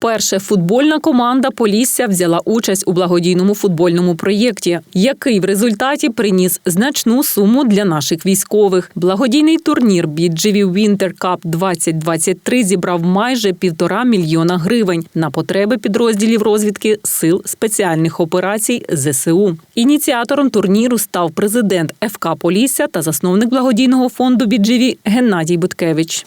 Перше футбольна команда Полісся взяла участь у благодійному футбольному проєкті, який в результаті приніс значну суму для наших військових. Благодійний турнір BGV Winter Cup 2023 зібрав майже півтора мільйона гривень на потреби підрозділів розвідки сил спеціальних операцій ЗСУ. Ініціатором турніру став президент ФК Полісся та засновник благодійного фонду BGV Геннадій Буткевич.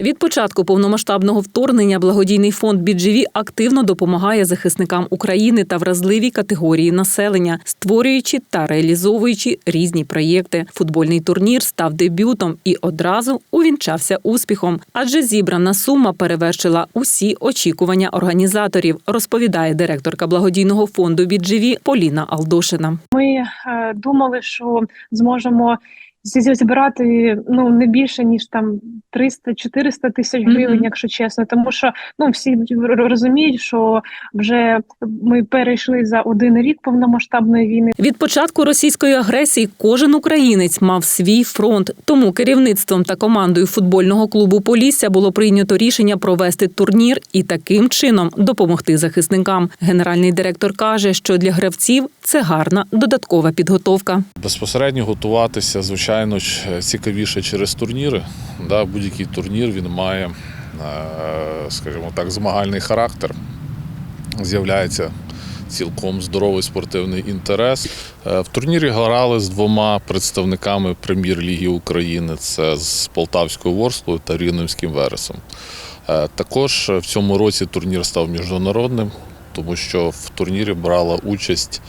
Від початку повномасштабного вторгнення благодійний фонд BGV активно допомагає захисникам України та вразливій категорії населення, створюючи та реалізовуючи різні проєкти. Футбольний турнір став дебютом і одразу увінчався успіхом, адже зібрана сума перевершила усі очікування організаторів, розповідає директорка благодійного фонду BGV Поліна Алдошина. Ми е, думали, що зможемо зібрати ну не більше ніж там 300-400 тисяч гривень, Мгм. якщо чесно. Тому що ну всі розуміють, що вже ми перейшли за один рік повномасштабної війни. Від початку російської агресії кожен українець мав свій фронт. Тому керівництвом та командою футбольного клубу Полісся було прийнято рішення провести турнір і таким чином допомогти захисникам. Генеральний директор каже, що для гравців це гарна додаткова підготовка. Безпосередньо готуватися, звичайно ж, цікавіше через турніри. Да, будь-який турнір він має, е, скажімо так, змагальний характер. З'являється цілком здоровий спортивний інтерес. Е, В турнірі грали з двома представниками прем'єр-ліги України: це з Полтавською Ворслою та Рівненським Вересом. Е, Також в цьому році турнір став міжнародним, тому що в турнірі брала участь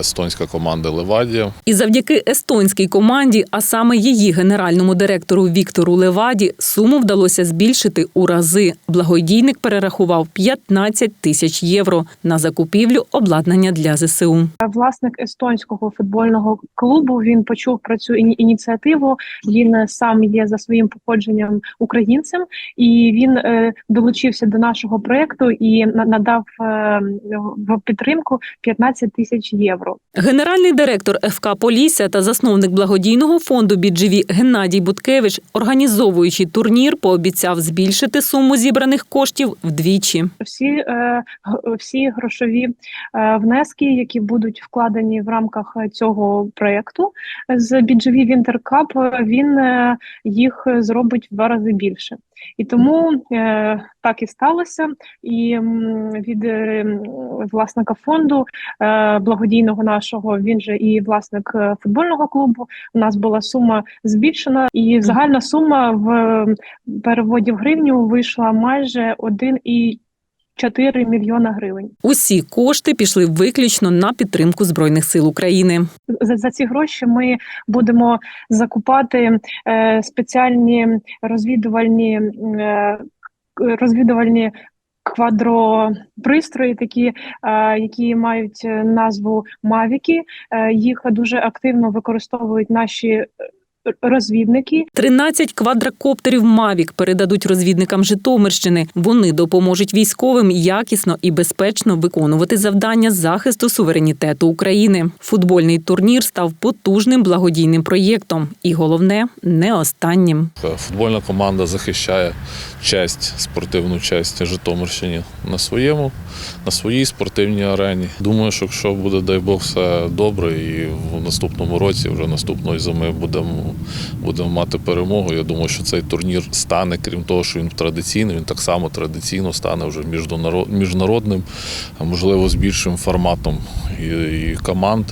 естонська команда Левадія. І завдяки естонській команді, а саме її генеральному директору Віктору Леваді, суму вдалося збільшити у рази. Благодійник перерахував 15 тисяч євро на закупівлю обладнання для ЗСУ. Власник естонського футбольного клубу він почув про цю іні- ініціативу. Він е, сам є за своїм походженням українцем, і він е, долучився до нашого проекту і на- надав е, в підтримку 15 тисяч євро. Генеральний директор ФК Полісся та засновник благодійного фонду BGV Геннадій Буткевич, організовуючи турнір, пообіцяв збільшити суму зібраних коштів вдвічі. всі, е, всі грошові е, внески, які будуть вкладені в рамках цього проєкту з Cup, е, він е, їх зробить в два рази більше. І тому так і сталося. І від власника фонду е, благодійного нашого, він же і власник е, футбольного клубу. У нас була сума збільшена, і загальна сума в е, переводі в гривню вийшла майже 1,4 мільйона гривень. Усі кошти пішли виключно на підтримку збройних сил України. За, за ці гроші ми будемо закупати е, спеціальні розвідувальні е, розвідувальні. Квадропристрої, такі, е, які мають е, назву Мавіки. Е, їх дуже активно використовують наші розвідники. 13 квадрокоптерів Мавік передадуть розвідникам Житомирщини. Вони допоможуть військовим якісно і безпечно виконувати завдання захисту суверенітету України. Футбольний турнір став потужним благодійним проєктом, і головне не останнім. Футбольна команда захищає честь, спортивну честь Житомирщині на своєму, на своїй спортивній арені. Думаю, що якщо буде, дай Бог, все добре, і в наступному році, вже наступної зими, будемо, будемо мати перемогу. Я думаю, що цей турнір стане, крім того, що він традиційний, він так само традиційно стане вже міжнародним, можливо, з більшим форматом і команд.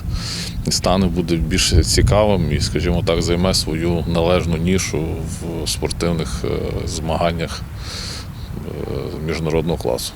І стане буде більш цікавим і, скажімо так, займе свою належну нішу в спортивних е, змаганнях е, міжнародного класу.